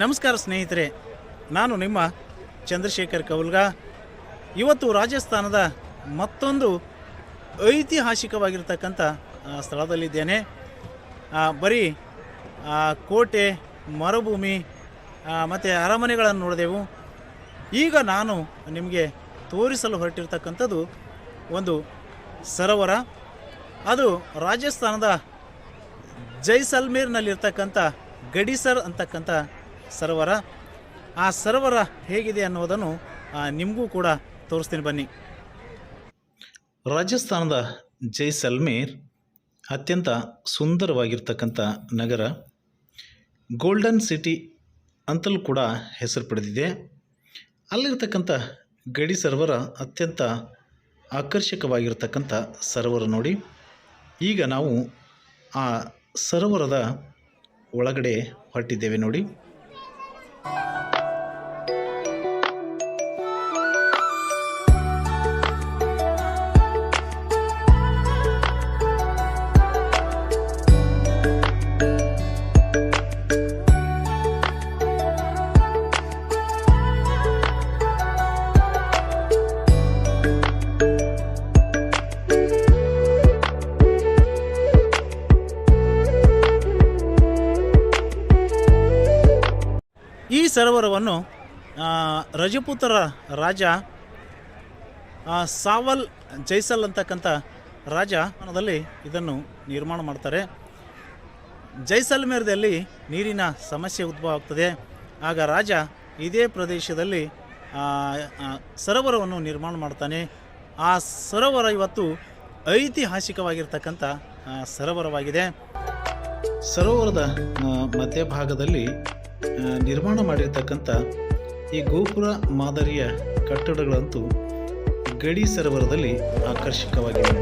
ನಮಸ್ಕಾರ ಸ್ನೇಹಿತರೆ, ನಾನು ನಿಮ್ಮ ಚಂದ್ರಶೇಖರ್ ಕೌಲ್ಗ. ಇವತ್ತು ರಾಜಸ್ಥಾನದ ಮತ್ತೊಂದು ಐತಿಹಾಸಿಕವಾಗಿರ್ತಕ್ಕಂಥ ಸ್ಥಳದಲ್ಲಿದ್ದೇನೆ. ಬರೀ ಕೋಟೆ, ಮರುಭೂಮಿ ಮತ್ತು ಅರಮನೆಗಳನ್ನು ನೋಡಿದೆವು. ಈಗ ನಾನು ನಿಮಗೆ ತೋರಿಸಲು ಹೊರಟಿರ್ತಕ್ಕಂಥದ್ದು ಒಂದು ಸರೋವರ. ಅದು ರಾಜಸ್ಥಾನದ ಜೈಸಲ್ಮೇರ್ನಲ್ಲಿರ್ತಕ್ಕಂಥ ಗಡಿಸರ್ ಅಂತಕ್ಕಂಥ ಸರೋವರ, ಆ ಸರೋವರ ಹೇಗಿದೆ ಅನ್ನೋದನ್ನು ನಿಮಗೂ ಕೂಡ ತೋರಿಸ್ತೀನಿ ಬನ್ನಿ. ರಾಜಸ್ಥಾನದ ಜೈಸಲ್ಮೇರ್ ಅತ್ಯಂತ ಸುಂದರವಾಗಿರ್ತಕ್ಕಂಥ ನಗರ. ಗೋಲ್ಡನ್ ಸಿಟಿ ಅಂತಲೂ ಕೂಡ ಹೆಸರು ಪಡೆದಿದೆ. ಅಲ್ಲಿರ್ತಕ್ಕಂಥ ಗಡಿ ಸರೋವರ ಅತ್ಯಂತ ಆಕರ್ಷಕವಾಗಿರ್ತಕ್ಕಂಥ ಸರೋವರ ನೋಡಿ. ಈಗ ನಾವು ಆ ಸರೋವರದ ಒಳಗಡೆ ಹೊರಟಿದ್ದೇವೆ ನೋಡಿ. Bye. ಈ ಸರೋವರವನ್ನು ರಜಪೂತರ ರಾಜ ಸಾವಲ್ ಜೈಸಲ್ ಅಂತಕ್ಕಂಥ ರಾಜದಲ್ಲಿ ಇದನ್ನು ನಿರ್ಮಾಣ ಮಾಡ್ತಾರೆ. ಜೈಸಲ್ಮೇರದಲ್ಲಿ ನೀರಿನ ಸಮಸ್ಯೆ ಉದ್ಭವ ಆಗ್ತದೆ ಆಗ ರಾಜ ಇದೇ ಪ್ರದೇಶದಲ್ಲಿ ಸರೋವರವನ್ನು ನಿರ್ಮಾಣ ಮಾಡ್ತಾನೆ. ಆ ಸರೋವರ ಇವತ್ತು ಐತಿಹಾಸಿಕವಾಗಿರ್ತಕ್ಕಂಥ ಸರೋವರವಾಗಿದೆ. ಸರೋವರದ ಮಧ್ಯಭಾಗದಲ್ಲಿ ನಿರ್ಮಾಣ ಮಾಡಿರ್ತಕ್ಕಂಥ ಈ ಗೋಪುರ ಮಾದರಿಯ ಕಟ್ಟಡಗಳಂತೂ ಗಡಿ ಸರೋವರದಲ್ಲಿ ಆಕರ್ಷಕವಾಗಿವೆ.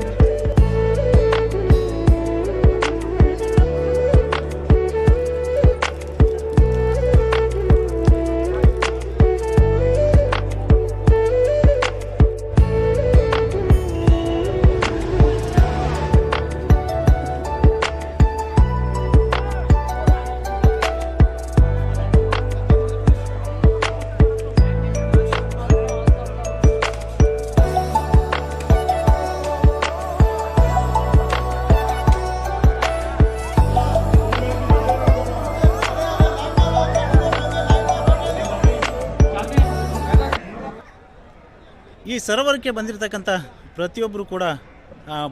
ಈ ಸರೋವರಕ್ಕೆ ಬಂದಿರತಕ್ಕಂಥ ಪ್ರತಿಯೊಬ್ಬರು ಕೂಡ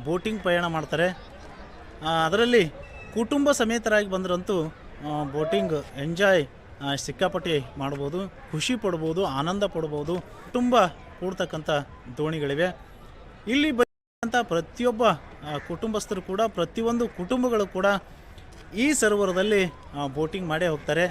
ಬೋಟಿಂಗ್ ಪ್ರಯಾಣ ಮಾಡ್ತಾರೆ. ಅದರಲ್ಲಿ ಕುಟುಂಬ ಸಮೇತರಾಗಿ ಬಂದರಂತೂ ಬೋಟಿಂಗ್ ಎಂಜಾಯ್ ಸಿಕ್ಕಾಪಟ್ಟಿ ಮಾಡ್ಬೋದು. ಖುಷಿ ಪಡ್ಬೋದು, ಆನಂದ ಪಡ್ಬೋದು. ಕುಟುಂಬ ಕೂಡ್ತಕ್ಕಂಥ ದೋಣಿಗಳಿವೆ. ಇಲ್ಲಿ ಬಂದಂಥ ಪ್ರತಿಯೊಬ್ಬ ಕುಟುಂಬಸ್ಥರು ಕೂಡ, ಪ್ರತಿಯೊಂದು ಕುಟುಂಬಗಳು ಕೂಡ ಈ ಸರೋವರದಲ್ಲಿ ಬೋಟಿಂಗ್ ಮಾಡೇ ಹೋಗ್ತಾರೆ.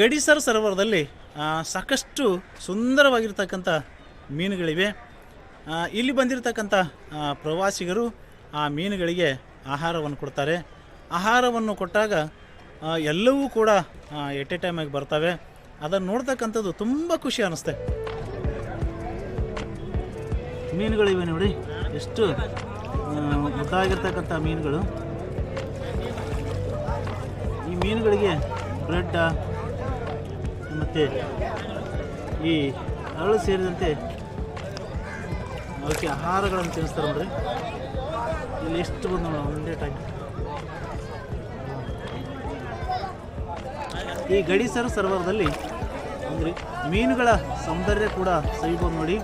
ಗಡಿಸರ್ ಸರೋವರದಲ್ಲಿ ಸಾಕಷ್ಟು ಸುಂದರವಾಗಿರ್ತಕ್ಕಂಥ ಮೀನುಗಳಿವೆ. ಇಲ್ಲಿ ಬಂದಿರತಕ್ಕಂಥ ಪ್ರವಾಸಿಗರು ಆ ಮೀನುಗಳಿಗೆ ಆಹಾರವನ್ನು ಕೊಡ್ತಾರೆ. ಆಹಾರವನ್ನು ಕೊಟ್ಟಾಗ ಎಲ್ಲವೂ ಕೂಡ ಎಟ್ ಎ ಟೈಮಾಗಿ ಬರ್ತವೆ. ಅದನ್ನು ನೋಡ್ತಕ್ಕಂಥದ್ದು ತುಂಬ ಖುಷಿ ಅನ್ನಿಸ್ತೆ ಮೀನುಗಳಿವೆ ನೋಡಿ. ಎಷ್ಟು ಮುದ್ದಾಗಿರ್ತಕ್ಕಂಥ ಮೀನುಗಳು. ಈ ಮೀನುಗಳಿಗೆ ಬ್ರೆಡ್ ಮತ್ತು ಈ ಅರಳು ಸೇರಿದಂತೆ ಅವಕ್ಕೆ ಆಹಾರಗಳನ್ನು ತಿನ್ನಿಸ್ತಾರೆ ನೋಡ್ರಿ. ಇಲ್ಲಿ ಎಷ್ಟು ಬಂದು ಒಂದೇ ಟೈಮ್ ಈ ಗಡಿಸರ ಸರೋವರದಲ್ಲಿ ಅಂದರೆ ಮೀನುಗಳ ಸೌಂದರ್ಯ ಕೂಡ ಸವಿಬೋದು ನೋಡಿ.